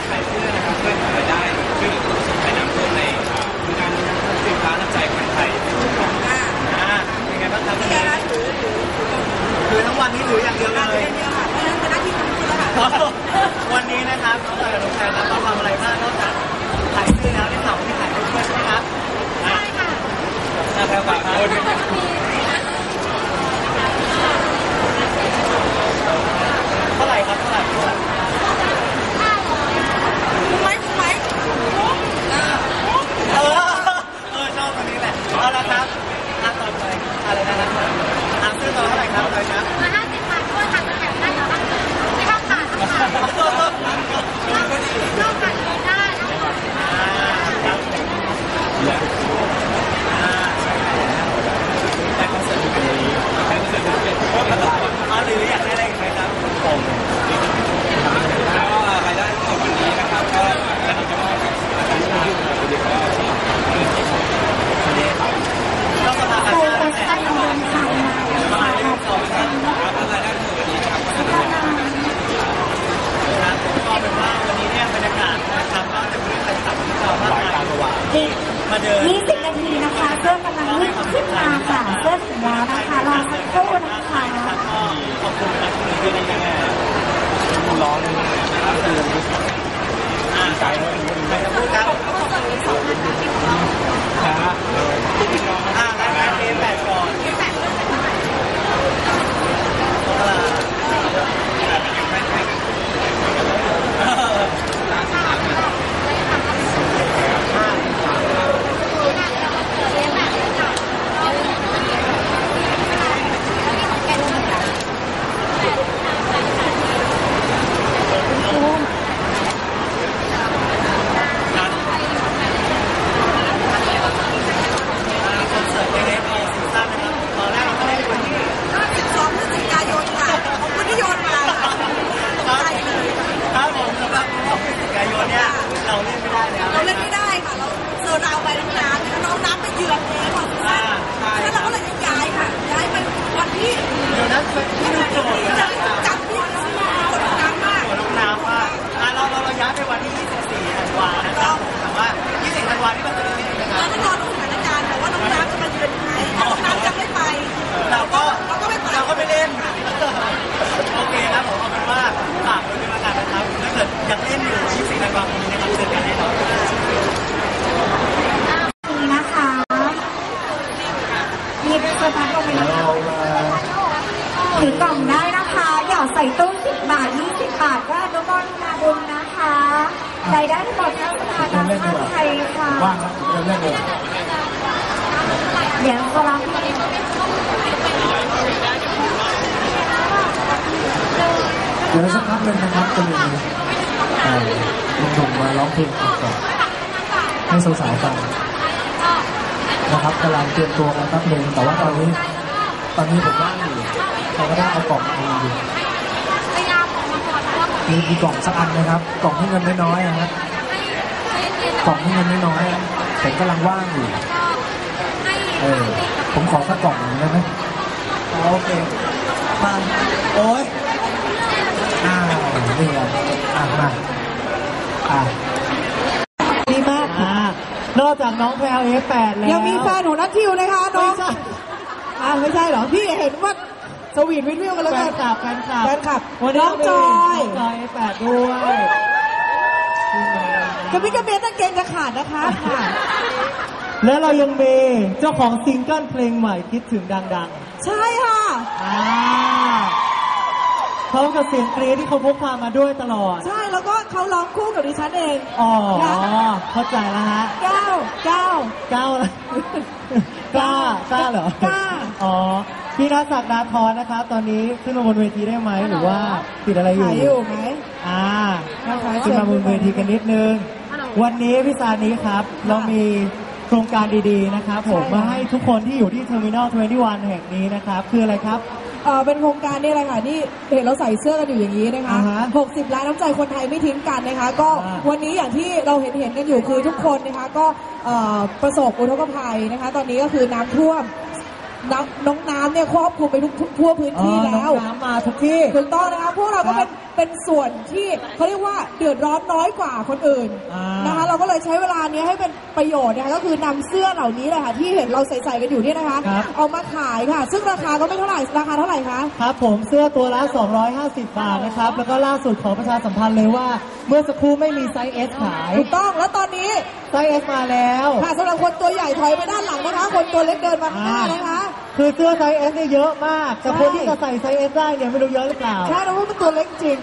太贵了。 ที่มาเดิน20นาทีนะคะเสื้อกำลังวิ่งขึ้นมาค่ะเสื้อถึงแล้วนะคะรอสักครู่นะคะก็ขอบคุณนะที่มีที่นี่นะร้อนนะครับคืออ่าใครใครจะพูดครับนะฮะอ่ารายการเกมแปดก่อนเวลาคอนเสิร์ตเล็กๆออซีซั่นนะครับตอนแรกเราไม่ได้วันที่ 12พฤศจิกายนค่ะขอบคุณที่โยนมาค่ะใช่เลย ครับผมสำหรับรอบพฤศจิกายนเนี่ยเราเล่นไม่ได้แล้ว เราเล่นไม่ได้ค่ะ เราเซอร์ราวไปน้องน้ำน้องน้ำไปเยือนเองค่ะแล้วเราก็เลยย้ายค่ะ ย้ายไปวันที่ เดี๋ยวนะที่ดูโจทย์นะ จับที่กดน้ำมาก หัวน้องน้ำว่าอะเราเราเราย้ายไปวันที่ 24ธันวานะครับแต่ว่า 20ธันวาที่เราจะได้เล่นนะค เรา รับ ก็รอดูสถานการณ์แต่ว่าน้องน้ำจะมาเยือนไหนถ้าน้องน้ำจะไม่ไป เราก็ เราก็ไม่ไป เราก็ไม่เล่น โอเคครับผมเอาเป็นว่าฝากด้วยละกันนะครับถ้าเกิดยังเล่นอยู่24ธันวาคมนี้นะครับเจอกันแน่นอน นี่นะคะหยิบ สตาร์ทลงไปนะคะถือกล่องได้นะคะหยอดใส่ตู้10บบาท20บบาทก็อนุโมทนาบุญนะคะรายได้ทั้งหมดทั้งสภากาชาติไทยค่ะว่างครับเริ่มเล่นเลยเดี๋ยวก็รับเดี๋ยวสักพักหนึ่งนะครับจะมีเอ่อหนุ่มมาร้องเพลงก่อนให้สาวๆฟังนะครับกำลังเตรียมตัวกันแป๊บหนึ่งแต่ว่าตอนนี้ ตอนนี้ผมว่างอยู่เราก็ได้เอากล่องมาอยู่พยายามออกมาก่อนเพราะว่าผมมีมีกล่องสักอันนะครับ กล่องที่เงินน้อยๆนะครับให้เย็นกล่องที่เงินน้อยๆอะผมกำลังว่างอยู่ ให้เออ ผมขอสักกล่องหนึ่งได้ไหมโอเคมาโอ้ยอ้าวนี่ไงอะมาอะดีมากค่ะนอกจากน้องแพลว F8 แล้วยังมีแฟนของนัททิวนะคะน้ไม่องใช่ อ่าไม่ใช่เหรอ พี่เห็นว่าสวีทวินวิวกันแล้วแฟกันนคลับแฟนคลับแฟนคลับวันนี้น้องจอยน้องจอย F8 ด้วยกระมิดกระเมียนตั้งเกงจะขาดนะคะค่ะ แล้วเรายังมีเจ้าของซิงเกิลเพลงใหม่คิดถึงดังใช่ค่ะๆอ่าเขากับเสียงกรี๊ดที่เขาพกพามาด้วยตลอด ใช่แล้วก็เขาร้องคู่กับดิฉันเอง อ๋อนะเข้าใจแล้วฮะเก้าเก้า เก้า กล้ากล้าเหรอกล้า อ๋อพี่นัทศักดาทรนะครับ ตอนนี้ขึ้นมาบนเวทีได้ไหมหรือว่าติดอะไรอยู่ขายอยู่ไหมอ่านะคะขึ้นมาบนเวทีกันนิดนึง วันนี้พี่ซานี้ครับ เรามีโครงการดีๆนะครับ ผมใช่ค่ะมาให้ทุกคนที่อยู่ที่เทอร์มินอล21แห่งนี้นะครับ คืออะไรครับเออเป็นโครงการนี่แหละค่ะที่เห็นเราใส่เสื้อกันอยู่อย่างนี้นะคะอ่าฮะ60 ล้านน้ำใจคนไทยไม่ทิ้งกันนะคะ ก็อ่าวันนี้อย่างที่เราเห็นเห็นกันอยู่คือทุกคนนะคะ ก็เอ่อประสบอุทกภัยนะคะ ตอนนี้ก็คือน้ำท่วม น้ำน้องน้ำเนี่ยครอบคลุมไปทุกทุกทั่วพื้นที่อ๋อแล้วน้องน้ำมาทุกที่ ถูกต้องนะคะพวกเราก็ครัเป็นบเป็นส่วนที่เขาเรียกว่าเดือดร้อนน้อยกว่าคนอื่นอ่านนะคะเราก็เลยใช้เวลานี้ให้เป็นประโยชน์นะคะก็คือนำเสื้อเหล่านี้เลยค่ะที่เห็นเราใส่ๆกันอยู่เนี่ยนะคะ ครับ เอามาขายค่ะ ซึ่งราคาก็ไม่เท่าไหร่ราคาเท่าไหร่คะ ครับผมเสื้อตัวละ 250 บาทนะครับ แล้วก็ล่าสุดขอประชาสัมพันธ์เลยว่า เมื่อสักครู่ไม่มีไซส์ S ขาย ถูกต้องแล้วตอนนี้ ไซส์ S มาแล้ว ค่ะสำหรับคนตัวใหญ่ถอยไปด้านหลังนะคะ คนตัวเล็กเดินมาข้างหน้านะคะ คือเสื้อไซส์ S เนี่ยเยอะมาก แต่ใช่คนที่จะใส่ไซส์ S ได้เนี่ยไม่รู้เยอะหรือเปล่า ใช่นะว่ามันตัวเล็กจริง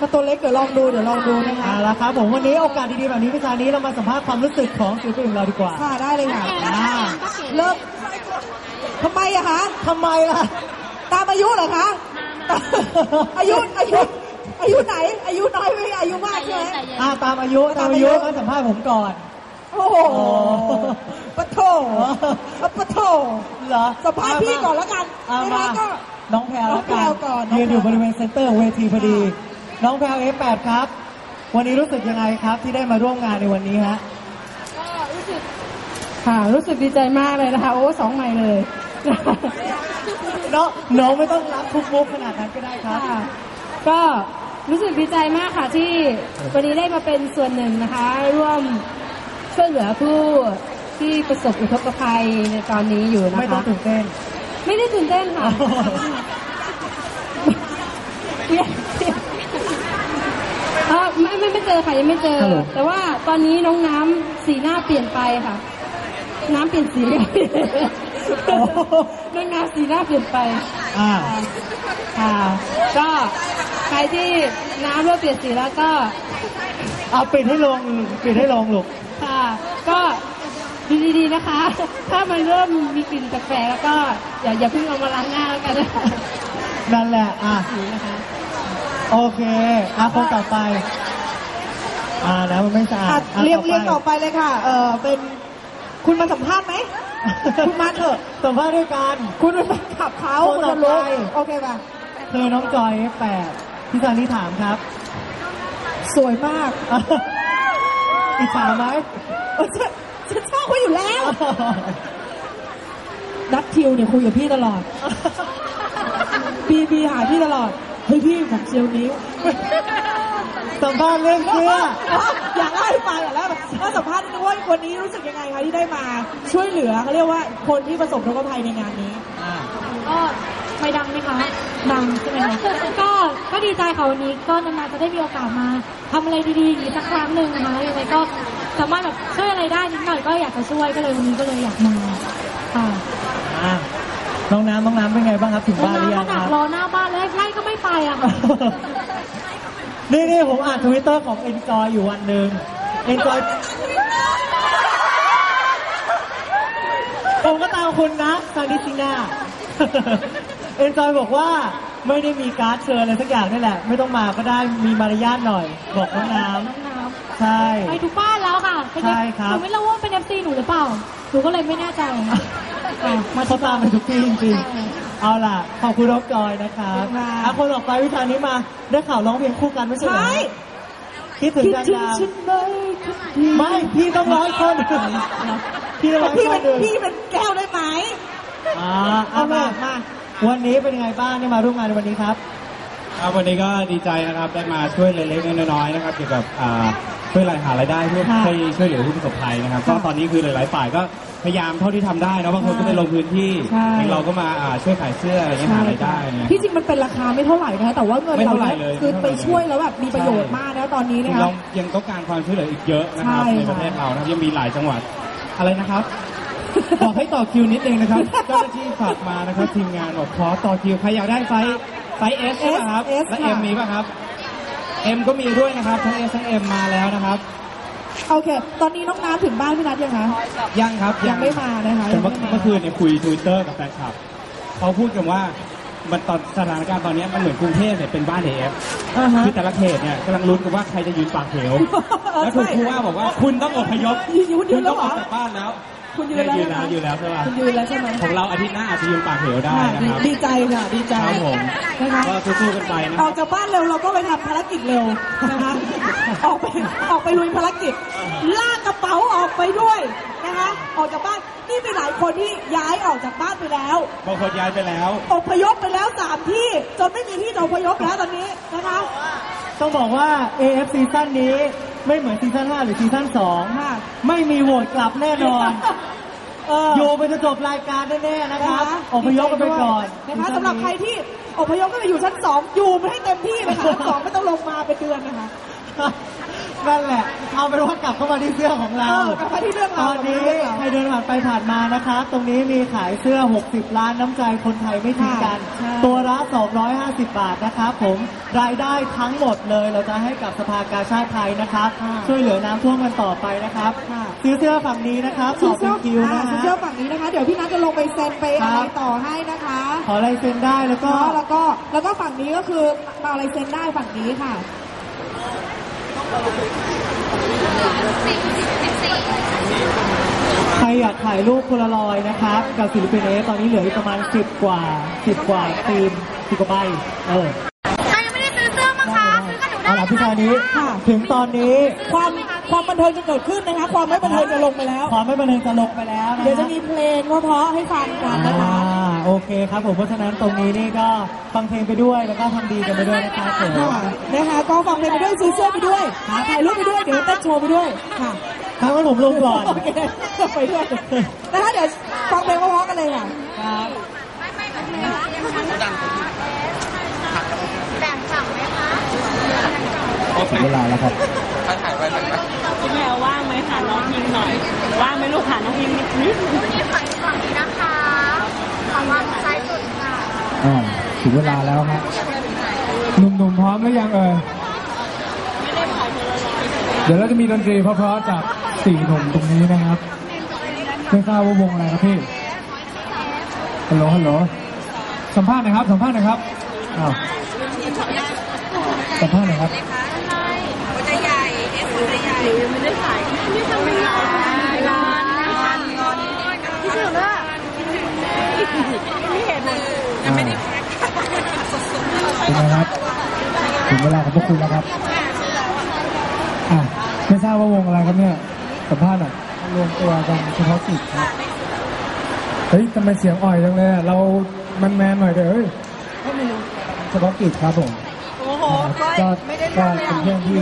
มันตัวเล็กเดี๋ยวลองดูเดี๋ยวลองดูนะคะ เอาละครับผมวันนี้โอกาสดีๆแบบนี้พิจารนี้เรามาสัมภาษณ์ความรู้สึกของศิลปินของเราดีกว่า ค่ะได้เลยค่ะอ่า เริ่มทำไมอะคะ ทำไมล่ะ ตามอายุเหรอคะ อายุอายุอายุไหน อายุน้อยไม่อายุมากใช่ไหม อ่าตามอายุตามอายุมาสัมภาษณ์ผมก่อน โอ้โหโอ้ปะโถปะโถเหรอสัมภาษณ์พี่ก่อนแล้วกันเอานะมาคะก็น้องแพรวแล้วกัน้องแพรวก่อนน้องแพรวยืนอยู่บริเวณเซ็นเตอร์ของเวทีพอดี น้องแพรว F8 ครับ วันนี้รู้สึกยังไงครับที่ได้มาร่วมงานในวันนี้ฮะค่ะรู้สึกดีใจมากเลยนะคะโอ้สองใหม่เลยน้องน้องไม่ต้องรับทุกมุกขนาดนั้นก็ได้ครับค่ะก็รู้สึกดีใจมากค่ะที่วันนี้ได้มาเป็นส่วนหนึ่งนะคะ ร่วม ช่วยเหลือผู้ที่ประสบอุทกภัยในตอนนี้อยู่นะคะ ไม่ต้องตื่นเต้น ไม่ได้ตื่นเต้นค่ะเออไม่ไม่ไม่เจอค่ะยังไม่เจอฮัลโหลแต่ว่าตอนนี้น้องน้ำสีหน้าเปลี่ยนไปค่ะ น้ำเปลี่ยนสีน้องน้ำสีหน้าเปลี่ยนไปอ่าค่ะก็ใครที่น้ำเริ่มเปลี่ยนสีแล้วก็เอาปิดให้ลงปิดให้ลงลูก ค่ะ ก็ดูดีๆนะคะ ถ้ามันเริ่มมีกลิ่นแปลกๆแล้วก็อย่าอย่าเพิ่งเอามาล้างหน้าแล้วกันนะคะนั่นแหละอะสีนะคะโอเคอะคนต่อไป อ่านะมันไม่สะอาอะดอะเรียงไปเรียงต่อไปเลยค่ะ เออเป็นคุณมาสัมภาษณ์ไหม คุณมาเถอะ สัมภาษณ์ด้วยกัน คุณเป็นแฟนขับเขาคนคุณต่อจะรู้ไป โอเคป่ะคือน้องจอย F8 พี่สันนิถามครับ สวยมากอิ จฉาไหมเออฉันฉันชอบเขาอยู่แล้ว นัดทิวเนี่ยคุยกับพี่ตลอด บีบีหาพี่ตลอด เฮ้ยพี่ผมเชียวนิ้ว สัมภาษณ์เรื่องเสื้อ อยากเล่าให้ฟังอยากเล่าให้ฟังแล้วสัมภาษณ์นิดนึงว่าวันนี้รู้สึกยังไงคะที่ได้มา ช่วยเหลือเขาเรียกว่าคนที่ประสบอุทกภัยในงานนี้อ่าก็ไม่ดังไหมคะดังใช่ไหมคะ ก็ก็ดีใจค่ะวันนี้ก็นานๆจะได้มีโอกาสมาทำอะไรดีๆอย่างนี้สักครั้งหนึ่งนะคะยังไงก็สามารถแบบช่วยอะไรได้นิดหน่อยก็อยากจะช่วยก็เลยวันนี้ก็เลยอยากมาค่ะอะน้องน้ำน้องน้ำเป็นไงบ้างครับถึงแล้วบ้านหรือน้ำยัก็งหนัคกรับรอหน้าบ้านเลยไล่ก็ไม่ไปอะค่ะ นี่นี่ผมอ่านทวิตเตอร์ของ Enjoy อยู่วันหนึ่ง Enjoy ผมก็ตามคุณนะซานิซิน่า Enjoy บอกว่า ไม่ได้มีการ์ดเชิญอะไรสักอย่างนี่แหละ ไม่ต้องมาก็ได้มีมารยาทหน่อย บอกน้องน้น้องน้ำใช่ำไปทุกบ้านแล้วค่ะเป็นใช่ครับ หนูไม่รู้ว่าเป็นเอฟซีหนูหรือเปล่า หนูก็เลยไม่แน่ใจค่ะมาเขาตามไปทุกที่จริงๆ เอาล่ะ ขอบคุณน้องจอยนะครับค่ะ อะคนออกไปวิชานี้มาได้ข่าวร้องเพลงคู่กันไม่ใช่เหรอใช่คิดถึงคิดกันถึงยังฉันไหมคนดีไม่พี่ต้องร้องอีกคนหนึ่งพี่ต้องร้องอีพี่กคเป็นนหนึ่งพี่เป็นแก้วได้ไหมอ่าเอามามา วันนี้เป็นยังไงบ้างได้มาร่วมงานในวันนี้ครับ ครับวันนี้ก็ดีใจนะครับได้มาช่วยเล็กๆน้อยๆนะครับเกี่ยวกับอ่าช่วยรายหารายได้เพื่อค่ะให้ช่วยเหลือผู้ประสบภัยนะครับก็ค่ะตอนนี้คือหลายๆฝ่ายก็พยายามเท่าที่ทำได้นะบางคนก็ไปลงพื้นที่ใช่ อย่างเราก็มาอ่าช่วยขายเสื้ออะไรเงี้ยหารายได้เนี่ย ที่จริงมันเป็นราคาไม่เท่าไหร่นะคะแต่ว่าเงินไม่เราเท่าไหร่เนี่ยเลยคือไปไม่เท่าไหร่ช่วยแล้วแบบมีประโยชน์มากนะตอนนี้ถึนะงคะเรายังต้องการความช่วยเหลืออีกเยอะนะครับใช่ในประเทศเรานะครับยังมีหลายจังหวัดอะไรนะครับ บอกให้ต่อคิวนิดนึงนะครับเจ้าหน้าที่ฝากมานะครับทีมงานบอกขอต่อคิวใครอยากได้ไฟท์ไฟเอสใช่ไหมครับ S และค่ะเอ็มมีป่ะครับเอ็มก็มีด้วยนะครับทั้งเอสทั้งเอ็มมาแล้วนะครับ โอเค ตอนนี้น้องน้ำถึงบ้านพี่นัทยังคะ ยังครับยังไม่มานะคะแต่เมื่อยังไม่มา เมื่อคืนเนี่ยคุยทวิตเตอร์กับแฟนคลับเขาพูดกันว่ามันตอนสถานการณ์ตอนนี้มันเหมือนกรุงเทพเนี่ยเป็นบ้านเอฟอ่าฮะ คือแต่ละเขตเนี่ยกำลังลุ้นกันว่าใครจะยืนปากเหวแล้วถูกผู้ว่าบอกว่าคุณต้องอพยพยืนยืนยืคุนณแล้ต้วองเหรออ อกจากบ้านแล้ว คุณยืนแล้วยืนแล้วยืนแล้วใช่ป่ะคุณยืนแล้วใช่ไหมของเราอาทิตย์หน้าอาจจะยืนปากเหวได้ค่ะนะครับดีใจค่ะดีใจครับผมนะคะก็สู้ๆกันไปนะคอรัอบกจากบ้านเร็วเราก็ไปทำภารกิจเร็วนะคะออกไปออกไปลุยภารกิจ ลากกระเป๋าออกไปด้วยนะคะออกจากบ้านนี่มีหลายคนที่ย้ายออกจากบ้านไปแล้วบางคนย้ายไปแล้วอพยพไปแล้วสามที่จนไม่มีที่จะอพยพแล้วตอนนี้นะคะต้องบอกว่า AF ซีซั่นนี้ ไม่เหมือนซีซั่น5หรือซีซั่นค่ะ2ไม่มีโหวตกลับแน่นอน เออ อยู่ไปจนจบรายการแน่ๆนะครับอพยพกันไปก่อนนะคะสำหรับใครที่อพยพก็ไปอยู่ชั้นสองอยู่ไม่ให้เต็มที่เลยค่ะชั้นสองไม่ต้องลงมาเป็นเดือนนะคะ นั่นแหละ เอาเป็นว่ากลับเข้ามาที่เสื้อของเราเออกลับมาที่เรื่องตราวอนนี้กลับมาที่เรื่องราวใครเดินผ่านไปผ่านมานะครับ ตรงนี้มีขายเสื้อ 60 ล้านน้ำใจคนไทยไม่ทิ้งกันใช่ ตัวละ 250 บาทนะครับผม รายได้ทั้งหมดเลยเราจะให้กับสภากาชาติไทยนะครับ ช่วยเหลือน้ำท่วมกันต่อไปนะครับซื้อเสื้อฝั่งนี้นะครับสซื้ออบเสื้เป็อนคิวนะอ่าซื้อฮะเสื้อฝั่งนี้นะคะ เดี๋ยวพี่นัทจะลงไปเซ็นไปอะไรครับต่อให้นะคะขอลายเซ็นได้แล้วก็ก็แล้วก็แล้วก็ฝั่งนี้ก็คือมาอะไรเซ็นได้ฝั่งนี้ค่ะ ใครอยากถ่ายรูปโพลารอยด์นะครับ กับศิลปินเอตอนนี้เหลืออีกประมาณ10กว่า10กว่าทีม10กว่าใบเออใครยังไม่ได้ซื้อเสื้อมั้งคะซื้อกันหนูได้เอาล่ะพี่ชายนี้ค่ะ ถึงตอนนี้ความความบันเทิงจะเกิดขึ้นนะคะ ความไม่บันเทิงจะลงไปแล้ว ความไม่บันเทิงจะลงไปแล้วนะเดี๋ยวจะมีเพลงเพราะๆให้ฟังกันนะคะอ่า โอเคครับผมเพราะฉะนั้นตรงนี้นี่ก็ฟังเพลงไปด้วยแล้วก็ทำดีกันไปด้วยนะครับผมค่ะนะคะก็ฟังเพลงไปด้วยซื้อเสื้อไปด้วยถ่ายรูปไปด้วยเดี๋ยวเต้นโชว์ไปด้วยค่ะครับงั้นผมลงก่อนโอเคไปด้วยนะคะเดี๋ยวฟังเพลงเพราะๆกันเลยค่ะครับแบ่งฝั่งไหมคะถึงเวลาแล้วครับพี่แพรว่างไหมค่ะน้องพิมหน่อย ว่างไหมลูกค่ะน้องพิมนิดนิดนี่ฝั่งฝั่งนี้นะคะฝั่ง วางซ้ายสุดค่ะอ่าถึงเวลาแล้วครับหนุ่มๆพร้อมหรือยังเอ่ยเดี๋ยวเราจะมีดนตรีเพราะๆจากสี่หนุ่มตรงนี้นะครับไม่ทราบว่าวงอะไรครับพี่ฮัลโหลฮัลโหลสัมภาษณ์หน่อยครับสัมภาษณ์หน่อยครับอ้าวสัมภาษณ์หน่อยครับยังไม่ได้เป็น ไงครับถึงเวลาของพวกคุณแล้วครับอะไม่ทราบว่าวงอะไรครับเนี่ยสัมภาษณ์หน่อยรวมตัวกันเฉพาะกิจครับเฮ้ยทำไมเสียงอ่อยจังเลยอะเรามันแมนๆหน่อยเด้อเฮ้ยเฉพาะกิจครับผมโอ้โหก็ก็เป็นเพื่อนที่